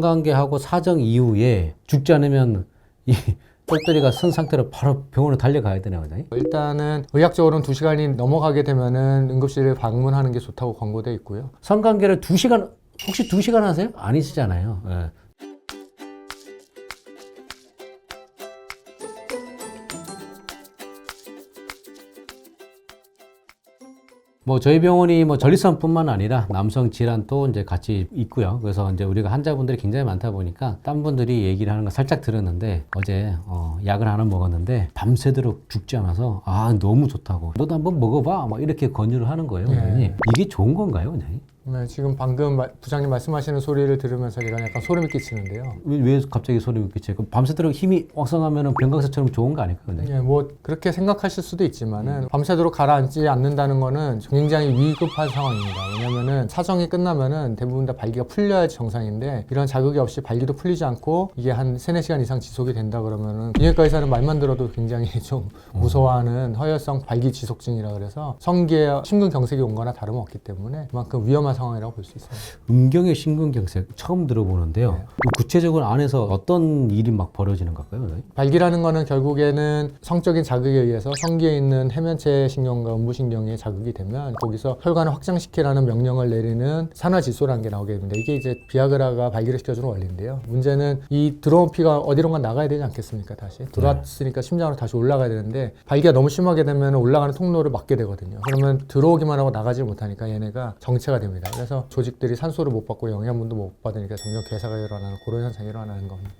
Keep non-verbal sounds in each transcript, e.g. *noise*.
성관계하고 사정 이후에 죽지 않으면 이 똘똘이가 선 상태로 바로 병원으로 달려가야 되나 보다. 일단은 의학적으로는 2시간이 넘어가게 되면은 응급실을 방문하는 게 좋다고 권고돼 있고요. 성관계를 두 시간 혹시 두 시간 하세요? 아니시잖아요. 예. 뭐 저희 병원이 뭐 전립선뿐만 아니라 남성 질환도 이제 같이 있고요. 그래서 이제 우리가 환자분들이 굉장히 많다 보니까 딴 분들이 얘기를 하는 거 살짝 들었는데 어제 어, 약을 하나 먹었는데 밤새도록 죽지 않아서 아 너무 좋다고 너도 한번 먹어봐 막 이렇게 권유를 하는 거예요. 네. 원장님. 이게 좋은 건가요, 원장님? 네, 지금 방금 마- 부장님 말씀하시는 소리를 들으면서 제가 약간 소름이 끼치는데요. 왜, 왜 갑자기 소리 끼쳐요? 그럼 밤새도록 힘이 왕성하면 병강세처럼 좋은 거 아닐까요? 예, 뭐 그렇게 생각하실 수도 있지만은 밤새도록 가라앉지 않는다는 거는 굉장히 위급한 상황입니다. 왜냐면은 사정이 끝나면은 대부분 다 발기가 풀려야지 정상인데 이런 자극이 없이 발기도 풀리지 않고 이게 한 3, 4시간 이상 지속이 된다 그러면은 비뇨기과 의사는 말만 들어도 굉장히 *laughs* 좀 무서워하는 허혈성 발기 지속증이라 그래서 성기에 심근경색이 온 거나 다름없기 때문에 그만큼 위험한 상황이라고 볼 수 있습니다. 음경의 심근경색 처음 들어보는데요. 네. 구체적으로 안에서 어떤 일이 막 벌어지는 걸까요? 발기라는 거는 결국에는 성적인 자극에 의해서 성기에 있는 해면체 신경과 음부신경에 자극이 되면 거기서 혈관을 확장시키라는 명령을 내리는 산화질소라는 게 나오게 됩니다. 이게 이제 비아그라가 발기를 시켜주는 원리인데요. 문제는 이 들어온 피가 어디론가 나가야 되지 않겠습니까? 다시 들어왔으니까 심장으로 다시 올라가야 되는데 발기가 너무 심하게 되면 올라가는 통로를 막게 되거든요. 그러면 들어오기만 하고 나가지 못하니까 얘네가 정체가 됩니다. 그래서 조직들이 산소를 못 받고 영양분도 못 받으니까 점점 괴사가 일어나는 그런 현상이 일어나는 겁니다.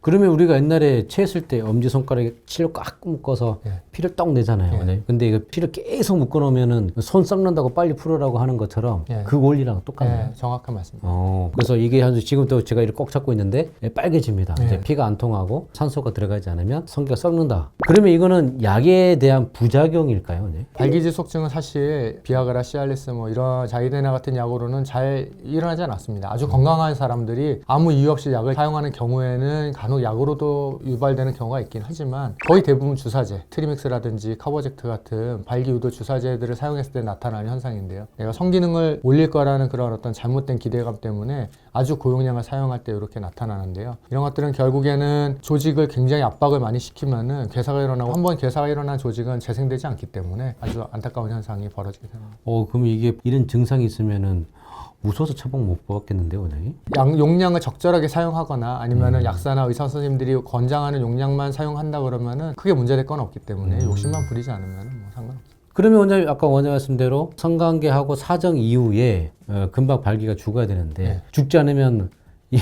그러면 우리가 옛날에 체했을 때 엄지 손가락에 치를 꽉 묶어서 예. 피를 떡 내잖아요. 예. 근데 이거 피를 계속 묶어놓으면 손 썩는다고 빨리 풀으라고 하는 것처럼 예. 그 원리랑 똑같네요. 네, 정확한 말씀입니다. 어, 그래서 이게 한 지금 또 제가 이렇게 꼭 잡고 있는데 예, 빨개집니다. 네. 이제 피가 안 통하고 산소가 들어가지 않으면 성기가 썩는다. 그러면 이거는 약에 대한 부작용일까요? 네? 발기지속증은 사실 비아그라, 시알리스 뭐 이런 자이데나 같은 약으로는 잘 일어나지 않았습니다. 아주 건강한 사람들이 아무 이유 없이 약을 사용하는 경우에는 간혹 약으로도 유발되는 경우가 있긴 하지만 거의 대부분 주사제, 트리믹스라든지 카보젝트 같은 발기 유도 주사제들을 사용했을 때 나타나는 현상인데요. 내가 성기능을 올릴 거라는 그런 어떤 잘못된 기대감 때문에 아주 고용량을 사용할 때 이렇게 나타나는데요. 이런 것들은 결국에는 조직을 굉장히 압박을 많이 시키면은 괴사가 일어나고 한번 괴사가 일어난 조직은 재생되지 않기 때문에 아주 안타까운 현상이 벌어지게 됩니다. 어, 그럼 이게 이런 증상이 있으면은 무서워서 처방 못 받겠는데요, 원장님? 양, 용량을 적절하게 사용하거나 아니면은 약사나 의사 선생님들이 권장하는 용량만 사용한다 그러면은 크게 문제될 건 없기 때문에 욕심만 부리지 않으면은 뭐 상관없어요. 그러면 원장님 아까 원장 말씀대로 성관계하고 사정 이후에 어, 금방 발기가 죽어야 되는데 네. 죽지 않으면 이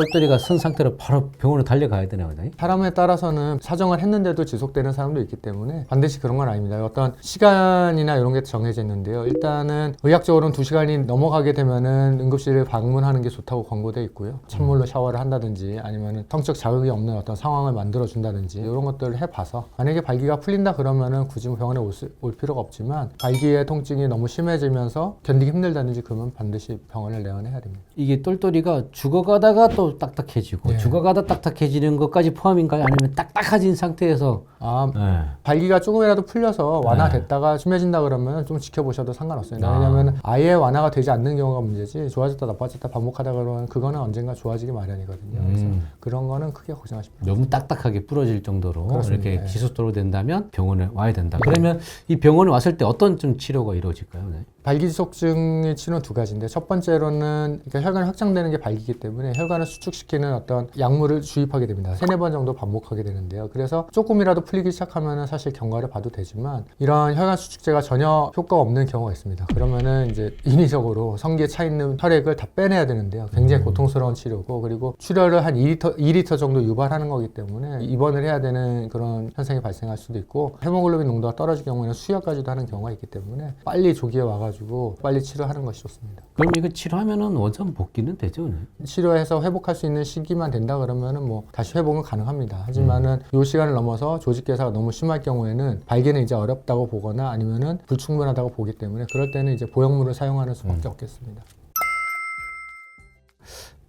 똘똘이가 선 상태로 바로 병원으로 달려가야 되나 원장님? 사람에 따라서는 사정을 했는데도 지속되는 사람도 있기 때문에 반드시 그런 건 아닙니다. 어떤 시간이나 이런 게 정해져 있는데요. 일단은 의학적으로는 두시간이 넘어가게 되면은 응급실을 방문하는 게 좋다고 권고돼 있고요. 찬물로 샤워를 한다든지 아니면은 성적 자극이 없는 어떤 상황을 만들어 준다든지 이런 것들을 해봐서 만약에 발기가 풀린다 그러면은 굳이 뭐 병원에 올, 수- 올 필요가 없지만 발기의 통증이 너무 심해지면서 견디기 힘들다든지 그러면 반드시 병원을 내원해야 됩니다. 이게 똘똘이가 죽어가다가 또 딱딱해지고 네. 죽어가다 딱딱해지는 것까지 포함인가요? 아니면 딱딱해진 상태에서 아, 네. 발기가 조금이라도 풀려서 완화됐다가 심해진다 그러면 좀 지켜보셔도 상관없습니다. 왜냐하면 아예 완화가 되지 않는 경우가 문제지 좋아졌다 나빠졌다 반복하다 그러면 그거는 언젠가 좋아지기 마련이거든요. 그래서 음. 그런 거는 크게 걱정하실 필요 너무 딱딱하게 부러질 정도로 그렇습니다. 이렇게 네. 기소토로 된다면 병원에 와야 된다. 그러면 이 병원에 왔을 때 어떤 좀 치료가 이루어질까요? 네. 발기지속증의 치료는 두 가지인데 첫 번째로는 그러니까 혈관이 확장되는 게 발기이기 때문에 혈관을 수축시키는 어떤 약물을 주입하게 됩니다. 세네 번 정도 반복하게 되는데요. 그래서 조금이라도 풀리기 시작하면은 사실 경과를 봐도 되지만 이런 혈관 수축제가 전혀 효과가 없는 경우가 있습니다. 그러면은 이제 인위적으로 성기에 차 있는 혈액을 다 빼내야 되는데요. 굉장히 고통스러운 치료고 그리고 출혈을 한 2리터, 2리터 정도 유발하는 거기 때문에 입원을 해야 되는 그런 현상이 발생할 수도 있고 헤모글로빈 농도가 떨어질 경우에는 수혈까지도 하는 경우가 있기 때문에 빨리 조기에 와가 지고 빨리 치료하는 것이 좋습니다. 그럼 이거 치료하면은 원천 복귀는 되죠? 네. 치료해서 회복할 수 있는 시기만 된다 그러면은 뭐 다시 회복은 가능합니다. 하지만은 요 시간을 넘어서 조직 괴사가 너무 심할 경우에는 발기는 이제 어렵다고 보거나 아니면은 불충분하다고 보기 때문에 그럴 때는 이제 보형물을 사용하는 수밖에 없겠습니다.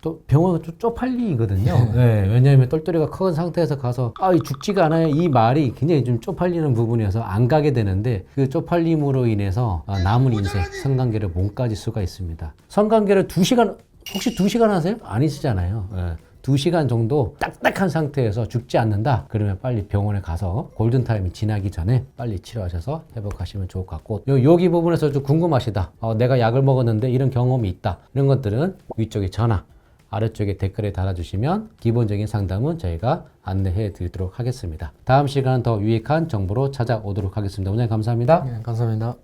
또 병원은 좀 쪽팔리거든요. *laughs* 네, 왜냐하면 똘똘이가 커은 상태에서 가서 아, 이 죽지가 않아요. 이 말이 굉장히 좀 쪽팔리는 부분이어서 안 가게 되는데 그 쪽팔림으로 인해서 아, 남은 인생 성관계를 못 가질 수가 있습니다. 성관계를 두 시간 혹시 두 시간 하세요? 아니시잖아요. 예. 2시간 정도 딱딱한 상태에서 죽지 않는다. 그러면 빨리 병원에 가서 골든타임이 지나기 전에 빨리 치료하셔서 회복하시면 좋을 것 같고 요, 여기 부분에서 좀 궁금하시다. 어, 내가 약을 먹었는데 이런 경험이 있다. 이런 것들은 위쪽에 전화, 아래쪽에 댓글에 달아주시면 기본적인 상담은 저희가 안내해 드리도록 하겠습니다. 다음 시간 더 유익한 정보로 찾아오도록 하겠습니다. 원장님 감사합니다. 네, 감사합니다.